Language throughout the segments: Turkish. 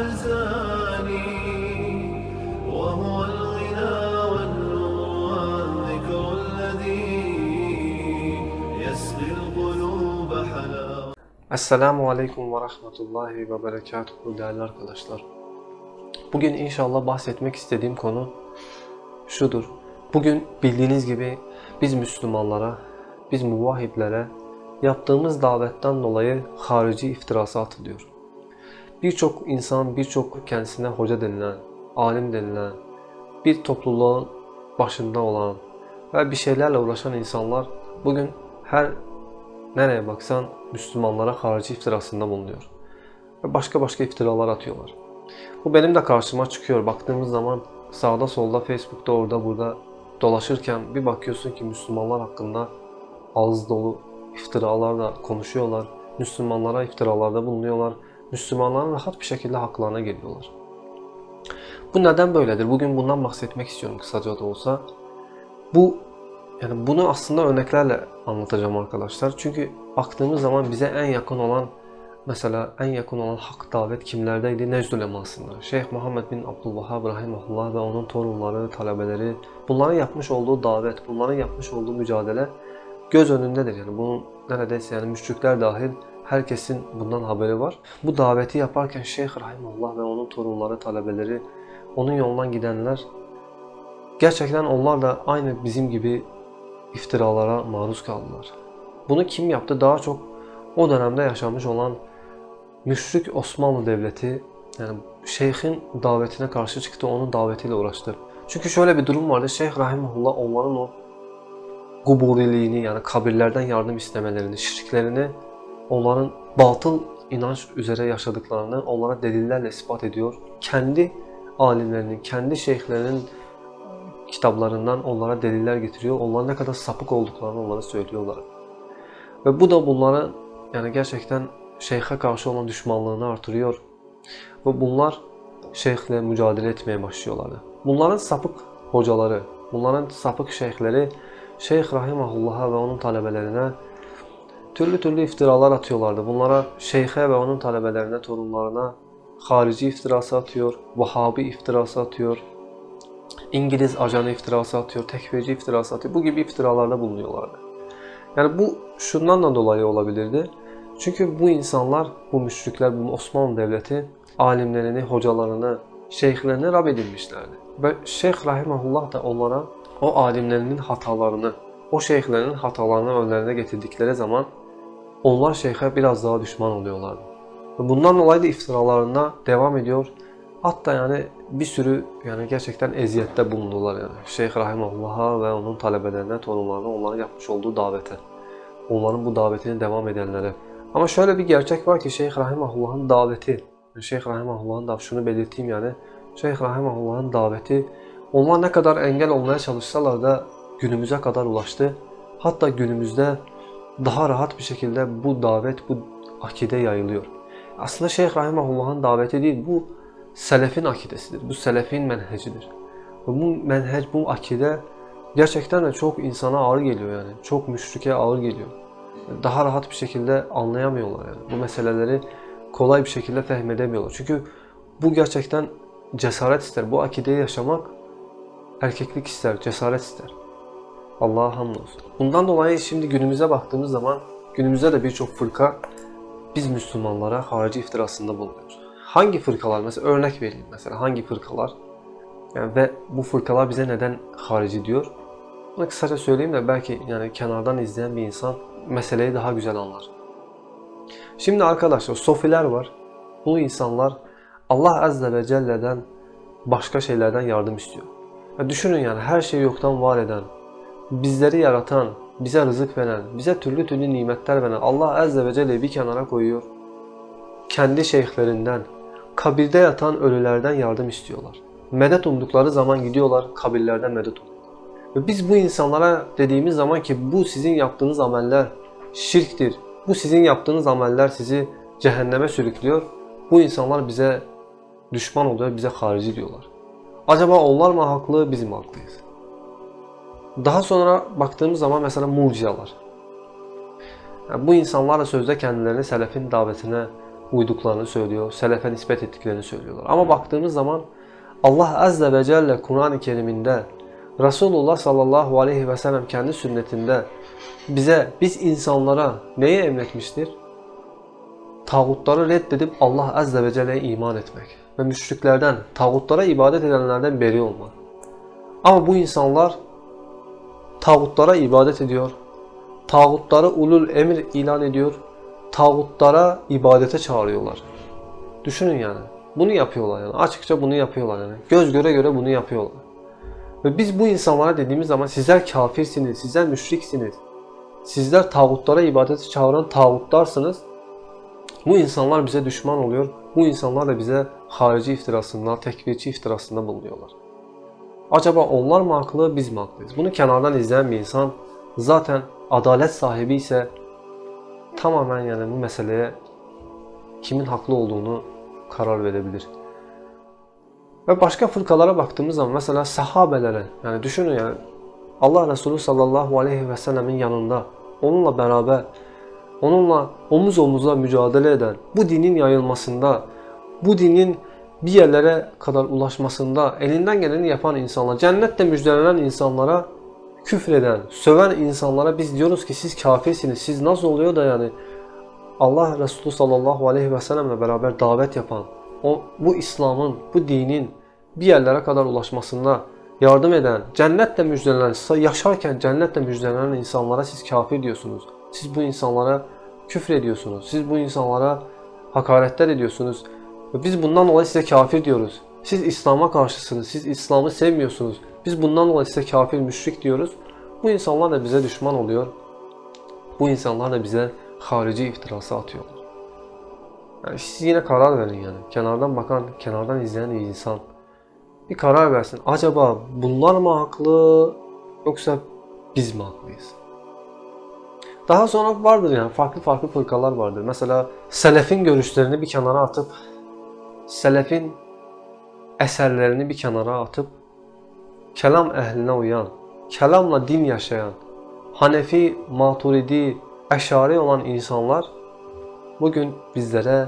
أحزاني وهو الغنى والنور والذكر الذي يسقي القلوب حلاوة Esselamu Aleyküm ve Rahmetullahi ve Berekatuhu değerli arkadaşlar. Bugün inşallah bahsetmek istediğim konu şudur. Bugün bildiğiniz gibi biz Müslümanlara, biz muvahhidlere yaptığımız davetten dolayı harici iftirası atılıyor. Birçok insan, birçok kendisine hoca denilen, alim denilen, bir topluluğun başında olan ve bir şeylerle uğraşan insanlar bugün her nereye baksan Müslümanlara harici iftirasında bulunuyor. Ve başka başka iftiralar atıyorlar. Bu benim de karşıma çıkıyor. Baktığımız zaman sağda solda Facebook'ta orada burada dolaşırken bir bakıyorsun ki Müslümanlar hakkında ağız dolu iftiralarla konuşuyorlar. Müslümanlara iftiralarda bulunuyorlar. Müslümanların rahat bir şekilde haklarına geliyorlar. Bu neden böyledir? Bugün bundan bahsetmek istiyorum kısaca da olsa. Bu yani bunu aslında örneklerle anlatacağım arkadaşlar. Çünkü baktığımız zaman bize en yakın olan mesela en yakın olan hak davet kimlerdeydi? Necd ulemasında. Şeyh Muhammed bin Abdülvahhab rahimahullah ve onun torunları, talebeleri bunların yapmış olduğu davet, bunların yapmış olduğu mücadele göz önündedir. Yani bunun neredeyse yani müşrikler dahil herkesin bundan haberi var. Bu daveti yaparken Şeyh rahimahullah ve onun torunları, talebeleri, onun yolundan gidenler gerçekten onlar da aynı bizim gibi iftiralara maruz kaldılar. Bunu kim yaptı? Daha çok o dönemde yaşamış olan müşrik Osmanlı Devleti yani şeyhin davetine karşı çıktı, onun davetiyle uğraştı. Çünkü şöyle bir durum vardı. Şeyh Rahimullah onların o guburiliğini yani kabirlerden yardım istemelerini, şirklerini onların batıl inanç üzere yaşadıklarını onlara delillerle ispat ediyor. Kendi alimlerinin, kendi şeyhlerinin kitaplarından onlara deliller getiriyor. Onların ne kadar sapık olduklarını onlara söylüyorlar. Ve bu da bunların yani gerçekten şeyhe karşı olan düşmanlığını artırıyor. Ve bunlar şeyhle mücadele etmeye başlıyorlardı. Bunların sapık hocaları, bunların sapık şeyhleri Şeyh Rahimahullah'a ve onun talebelerine türlü türlü iftiralar atıyorlardı. Bunlara şeyhe ve onun talebelerine, torunlarına harici iftirası atıyor, Vahabi iftirası atıyor, İngiliz ajanı iftirası atıyor, tekfirci iftirası atıyor. Bu gibi iftiralarda bulunuyorlardı. Yani bu şundan da dolayı olabilirdi. Çünkü bu insanlar, bu müşrikler, bu Osmanlı Devleti alimlerini, hocalarını, şeyhlerini rab edilmişlerdi. Ve Şeyh Rahimahullah da onlara o alimlerinin hatalarını, o şeyhlerinin hatalarını önlerine getirdikleri zaman onlar şeyhe biraz daha düşman oluyorlardı. Ve bundan dolayı da iftiralarına devam ediyor. Hatta yani bir sürü yani gerçekten eziyette bulundular yani. Şeyh Rahimahullah'a ve onun talebelerine, torunlarına onların yapmış olduğu davete. Onların bu davetini devam edenlere. Ama şöyle bir gerçek var ki Şeyh Rahimahullah'ın daveti, Şeyh Rahimahullah'ın da şunu belirteyim yani. Şeyh Rahimahullah'ın daveti onlar ne kadar engel olmaya çalışsalar da günümüze kadar ulaştı. Hatta günümüzde daha rahat bir şekilde bu davet, bu akide yayılıyor. Aslında Şeyh Rahimahullah'ın daveti değil, bu selefin akidesidir. Bu selefin menhecidir. Bu menhec, bu akide gerçekten de çok insana ağır geliyor yani. Çok müşrike ağır geliyor. Daha rahat bir şekilde anlayamıyorlar yani. Bu meseleleri kolay bir şekilde fehmedemiyorlar. Çünkü bu gerçekten cesaret ister. Bu akideyi yaşamak erkeklik ister, cesaret ister. Allah'a hamdolsun. Bundan dolayı şimdi günümüze baktığımız zaman günümüzde de birçok fırka biz Müslümanlara harici iftirasında bulunuyor. Hangi fırkalar mesela örnek vereyim mesela hangi fırkalar yani ve bu fırkalar bize neden harici diyor? Bunu kısaca söyleyeyim de belki yani kenardan izleyen bir insan meseleyi daha güzel anlar. Şimdi arkadaşlar sofiler var. Bu insanlar Allah Azze ve Celle'den başka şeylerden yardım istiyor. Ya düşünün yani her şeyi yoktan var eden, bizleri yaratan, bize rızık veren, bize türlü türlü nimetler veren Allah Azze ve Celle'yi bir kenara koyuyor. Kendi şeyhlerinden, kabirde yatan ölülerden yardım istiyorlar. Medet umdukları zaman gidiyorlar kabirlerden medet umuyorlar. Ve biz bu insanlara dediğimiz zaman ki bu sizin yaptığınız ameller şirktir. Bu sizin yaptığınız ameller sizi cehenneme sürüklüyor. Bu insanlar bize düşman oluyor, bize harici diyorlar. Acaba onlar mı haklı, biz mi haklıyız? Daha sonra baktığımız zaman mesela murciyalar. Yani bu insanlar da sözde kendilerini selefin davetine uyduklarını söylüyor, selefe nispet ettiklerini söylüyorlar. Ama baktığımız zaman Allah Azze ve Celle Kur'an-ı Kerim'inde Resulullah sallallahu aleyhi ve sellem kendi sünnetinde bize, biz insanlara neyi emretmiştir? Tağutları reddedip Allah Azze ve Celle'ye iman etmek ve müşriklerden, tağutlara ibadet edenlerden beri olmak. Ama bu insanlar tağutlara ibadet ediyor, tağutları ulul emir ilan ediyor, tağutlara ibadete çağırıyorlar. Düşünün yani. Bunu yapıyorlar yani. Açıkça bunu yapıyorlar yani. Göz göre göre bunu yapıyorlar. Ve biz bu insanlara dediğimiz zaman sizler kafirsiniz, sizler müşriksiniz. Sizler tağutlara ibadete çağıran tağuttarsınız. Bu insanlar bize düşman oluyor. Bu insanlar da bize harici iftirasında, tekfirçi iftirasında bulunuyorlar. Acaba onlar mı haklı, biz mi haklıyız? Bunu kenardan izleyen bir insan zaten adalet sahibi ise tamamen yani bu meseleye kimin haklı olduğunu karar verebilir. Ve başka fırkalara baktığımız zaman mesela sahabelere yani düşünün yani Allah Resulü sallallahu aleyhi ve sellemin yanında onunla beraber onunla omuz omuza mücadele eden bu dinin yayılmasında bu dinin bir yerlere kadar ulaşmasında elinden geleni yapan insanlar, cennette müjdelenen insanlara küfreden, söven insanlara biz diyoruz ki siz kafirsiniz. Siz nasıl oluyor da yani Allah Resulü sallallahu aleyhi ve sellemle beraber davet yapan, o, bu İslam'ın, bu dinin bir yerlere kadar ulaşmasında yardım eden, cennetle müjdelenen, yaşarken cennetle müjdelenen insanlara siz kafir diyorsunuz. Siz bu insanlara küfür ediyorsunuz. Siz bu insanlara hakaretler ediyorsunuz. Biz bundan dolayı size kafir diyoruz. Siz İslam'a karşısınız. Siz İslam'ı sevmiyorsunuz. Biz bundan dolayı size kafir, müşrik diyoruz. Bu insanlar da bize düşman oluyor. Bu insanlar da bize harici iftirası atıyorlar. Yani siz yine karar verin yani. Kenardan bakan, kenardan izleyen bir insan bir karar versin. Acaba bunlar mı haklı yoksa biz mi haklıyız? Daha sonra vardır yani farklı farklı fırkalar vardır. Mesela selefin görüşlerini bir kenara atıp selefin eserlerini bir kenara atıp kelam ehline uyan, kelamla din yaşayan, Hanefi, Maturidi, Eşari olan insanlar bugün bizlere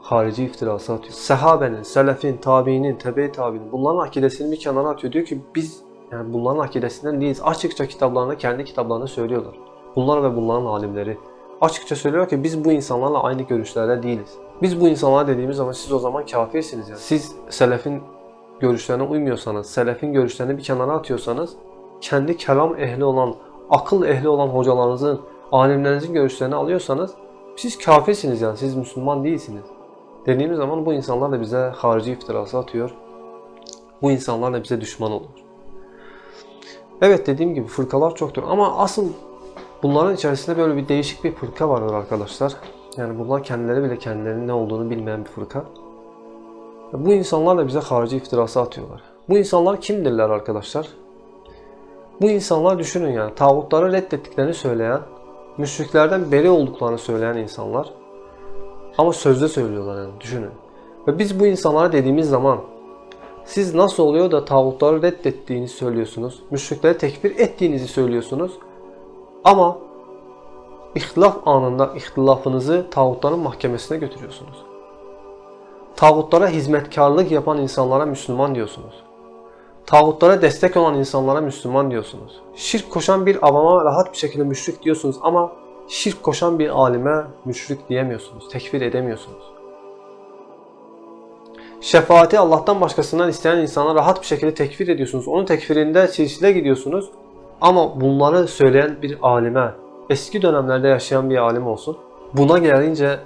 harici iftirası atıyor. Sahabenin, selefin, tabiinin, tebe tabiinin bunların akidesini bir kenara atıyor. Diyor ki biz yani bunların akidesinden değiliz. Açıkça kitaplarında, kendi kitaplarında söylüyorlar. Bunlar ve bunların alimleri açıkça söylüyor ki biz bu insanlarla aynı görüşlerde değiliz. Biz bu insanlara dediğimiz zaman siz o zaman kafirsiniz yani. Siz selefin görüşlerine uymuyorsanız, selefin görüşlerini bir kenara atıyorsanız, kendi kelam ehli olan, akıl ehli olan hocalarınızın, alimlerinizin görüşlerini alıyorsanız siz kafirsiniz yani, siz Müslüman değilsiniz. Dediğimiz zaman bu insanlar da bize harici iftirası atıyor. Bu insanlar da bize düşman oluyor. Evet dediğim gibi fırkalar çoktur ama asıl bunların içerisinde böyle bir değişik bir fırka vardır arkadaşlar. Yani bunlar kendileri bile kendilerinin ne olduğunu bilmeyen bir fırka. Bu insanlar da bize harici iftirası atıyorlar. Bu insanlar kimdirler arkadaşlar? Bu insanlar düşünün yani tağutları reddettiklerini söyleyen, müşriklerden beri olduklarını söyleyen insanlar. Ama sözde söylüyorlar yani düşünün. Ve biz bu insanlara dediğimiz zaman siz nasıl oluyor da tağutları reddettiğinizi söylüyorsunuz, müşrikleri tekfir ettiğinizi söylüyorsunuz ama ihtilaf anında ihtilafınızı tağutların mahkemesine götürüyorsunuz. Tağutlara hizmetkarlık yapan insanlara Müslüman diyorsunuz. Tağutlara destek olan insanlara Müslüman diyorsunuz. Şirk koşan bir avama rahat bir şekilde müşrik diyorsunuz ama şirk koşan bir alime müşrik diyemiyorsunuz, tekfir edemiyorsunuz. Şefaati Allah'tan başkasından isteyen insana rahat bir şekilde tekfir ediyorsunuz. Onun tekfirinde silsile gidiyorsunuz. Ama bunları söyleyen bir alime, eski dönemlerde yaşayan bir alim olsun. Buna gelince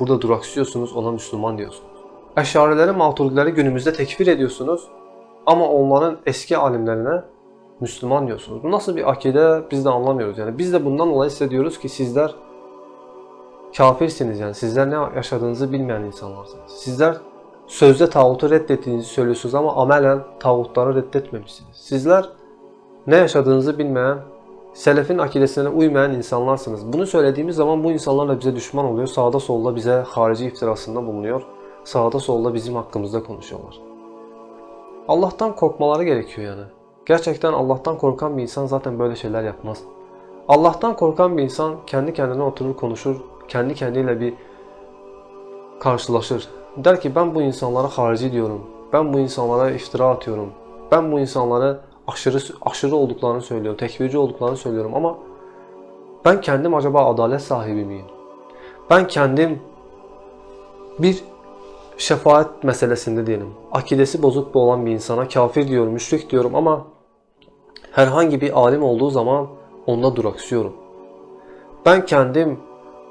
burada duraksıyorsunuz, ona Müslüman diyorsunuz. Eşarileri, maturidileri günümüzde tekfir ediyorsunuz. Ama onların eski alimlerine Müslüman diyorsunuz. Bu nasıl bir akide biz de anlamıyoruz. Yani biz de bundan dolayı size diyoruz ki sizler kafirsiniz yani. Sizler ne yaşadığınızı bilmeyen insanlarsınız. Sizler sözde tağutu reddettiğinizi söylüyorsunuz ama amelen tağutları reddetmemişsiniz. Sizler ne yaşadığınızı bilmeyen, selefin akidesine uymayan insanlarsınız. Bunu söylediğimiz zaman bu insanlar da bize düşman oluyor. Sağda solda bize harici iftirasında bulunuyor. Sağda solda bizim hakkımızda konuşuyorlar. Allah'tan korkmaları gerekiyor yani. Gerçekten Allah'tan korkan bir insan zaten böyle şeyler yapmaz. Allah'tan korkan bir insan kendi kendine oturur konuşur, kendi kendiyle bir karşılaşır. Der ki ben bu insanlara harici diyorum. Ben bu insanlara iftira atıyorum. Ben bu insanlara aşırı aşırı olduklarını söylüyorum. Tekfirci olduklarını söylüyorum ama ben kendim acaba adalet sahibi miyim? Ben kendim bir şefaat meselesinde diyelim. Akidesi bozuk bir olan bir insana kafir diyorum, müşrik diyorum ama herhangi bir alim olduğu zaman onda duraksıyorum. Ben kendim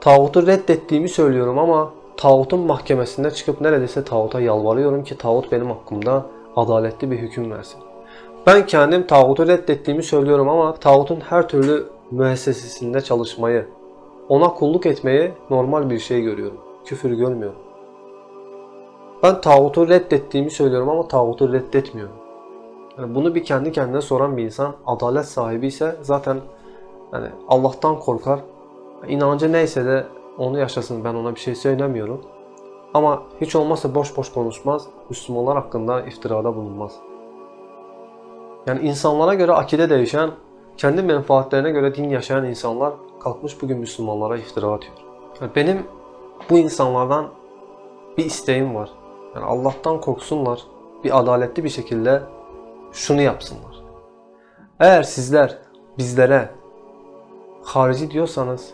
tağutu reddettiğimi söylüyorum ama tağutun mahkemesinde çıkıp neredeyse tağuta yalvarıyorum ki tağut benim hakkımda adaletli bir hüküm versin. Ben kendim tağutu reddettiğimi söylüyorum ama tağutun her türlü müessesesinde çalışmayı, ona kulluk etmeyi normal bir şey görüyorum. Küfür görmüyorum. Ben tağutu reddettiğimi söylüyorum ama tağutu reddetmiyorum. Yani bunu bir kendi kendine soran bir insan adalet sahibi ise zaten yani Allah'tan korkar. İnancı neyse de onu yaşasın ben ona bir şey söylemiyorum. Ama hiç olmazsa boş boş konuşmaz. Müslümanlar hakkında iftirada bulunmaz. Yani insanlara göre akide değişen, kendi menfaatlerine göre din yaşayan insanlar kalkmış bugün Müslümanlara iftira atıyor. Yani benim bu insanlardan bir isteğim var. Yani Allah'tan korksunlar, bir adaletli bir şekilde şunu yapsınlar. Eğer sizler bizlere harici diyorsanız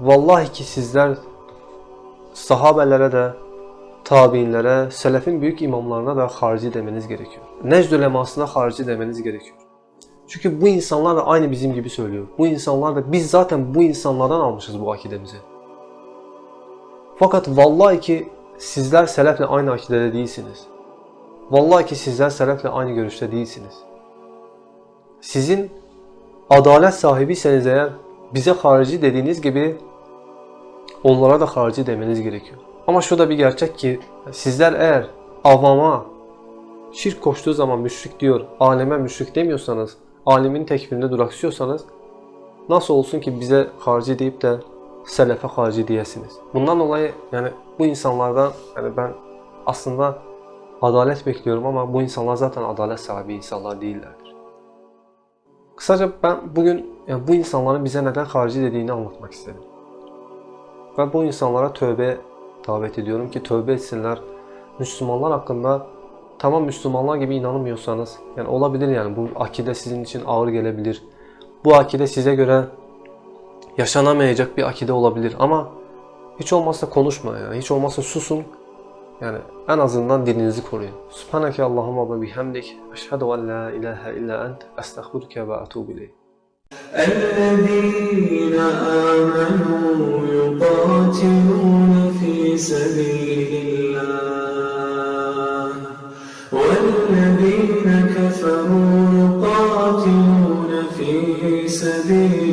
vallahi ki sizler sahabelere de tabiinlere, selefin büyük imamlarına da harici demeniz gerekiyor. Necd ulemasına harici demeniz gerekiyor. Çünkü bu insanlar da aynı bizim gibi söylüyor. Bu insanlar da biz zaten bu insanlardan almışız bu akidemizi. Fakat vallahi ki sizler selefle aynı akidede değilsiniz. Vallahi ki sizler selefle aynı görüşte değilsiniz. Sizin adalet sahibiyseniz eğer bize harici dediğiniz gibi onlara da harici demeniz gerekiyor. Ama şu da bir gerçek ki sizler eğer avama şirk koştuğu zaman müşrik diyor, aleme müşrik demiyorsanız, alemin tekfirinde duraksıyorsanız nasıl olsun ki bize harici deyip de selefe harici diyesiniz. Bundan dolayı yani bu insanlardan yani ben aslında adalet bekliyorum ama bu insanlar zaten adalet sahibi insanlar değillerdir. Kısaca ben bugün yani bu insanların bize neden harici dediğini anlatmak istedim. Ve bu insanlara tövbe davet ediyorum ki tövbe etsinler. Müslümanlar hakkında tamam Müslümanlar gibi inanmıyorsanız yani olabilir yani bu akide sizin için ağır gelebilir. Bu akide size göre yaşanamayacak bir akide olabilir ama hiç olmazsa konuşma yani hiç olmazsa susun. Yani en azından dilinizi koruyun. Subhaneke Allahumma ve bihamdik. Eşhedü en la ilahe illa ent. Estağfurke ve etubu ileyk. الذين آمنوا يقاتلون في سبيل الله والذين كفروا يقاتلون في سبيل